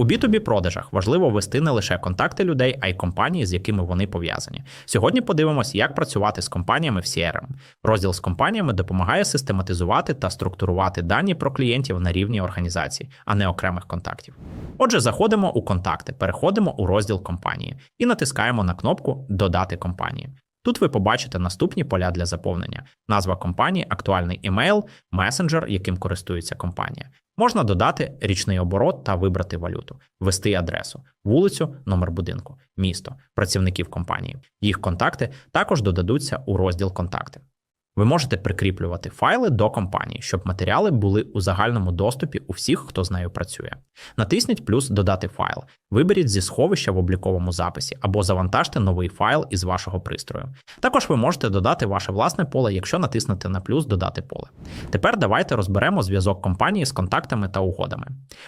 У B2B продажах важливо ввести не лише контакти людей, а й компанії, з якими вони пов'язані. Сьогодні подивимось, як працювати з компаніями в CRM. Розділ з компаніями допомагає систематизувати та структурувати дані про клієнтів на рівні організації, а не окремих контактів. Отже, заходимо у контакти, переходимо у розділ компанії і натискаємо на кнопку Додати компанії. Тут ви побачите наступні поля для заповнення: назва компанії, актуальний емейл, месенджер, яким користується компанія. Можна додати річний оборот та вибрати валюту, ввести адресу, вулицю, номер будинку, місто, працівників компанії. Їх контакти також додадуться у розділ Контакти. Ви можете прикріплювати файли до компанії, щоб матеріали були у загальному доступі у всіх, хто з нею працює. Натисніть плюс Додати файл. Виберіть зі сховища в обліковому записі або завантажте новий файл із вашого пристрою. Також ви можете додати ваше власне поле, якщо натиснете на плюс Додати поле. Тепер давайте розберемо зв'язок компанії з контактами та угодами.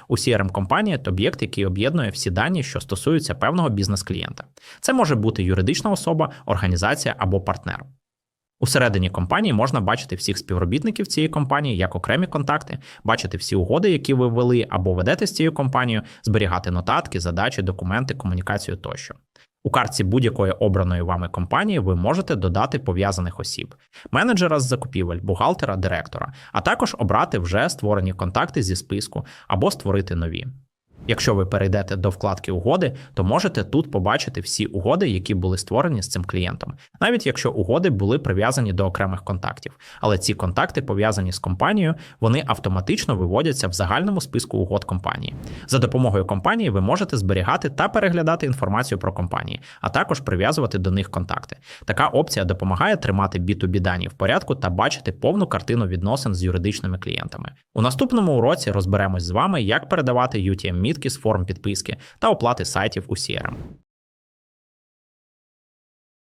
У CRM компанія – об'єкт, який об'єднує всі дані, що стосуються певного бізнес-клієнта. Це може бути юридична особа, організація або партнер. Усередині компанії можна бачити всіх співробітників цієї компанії як окремі контакти, бачити всі угоди, які ви ввели або ведете з цією компанією, зберігати нотатки, задачі, документи, комунікацію тощо. У картці будь-якої обраної вами компанії ви можете додати пов'язаних осіб, менеджера з закупівель, бухгалтера, директора, а також обрати вже створені контакти зі списку або створити нові. Якщо ви перейдете до вкладки угоди, то можете тут побачити всі угоди, які були створені з цим клієнтом, навіть якщо угоди були прив'язані до окремих контактів. Але ці контакти пов'язані з компанією, вони автоматично виводяться в загальному списку угод компанії. За допомогою компанії ви можете зберігати та переглядати інформацію про компанії, а також прив'язувати до них контакти. Така опція допомагає тримати B2B дані в порядку та бачити повну картину відносин з юридичними клієнтами. У наступному уроці розберемось з вами, як передавати UTM-мітки з форм підписки та оплати сайтів у CRM.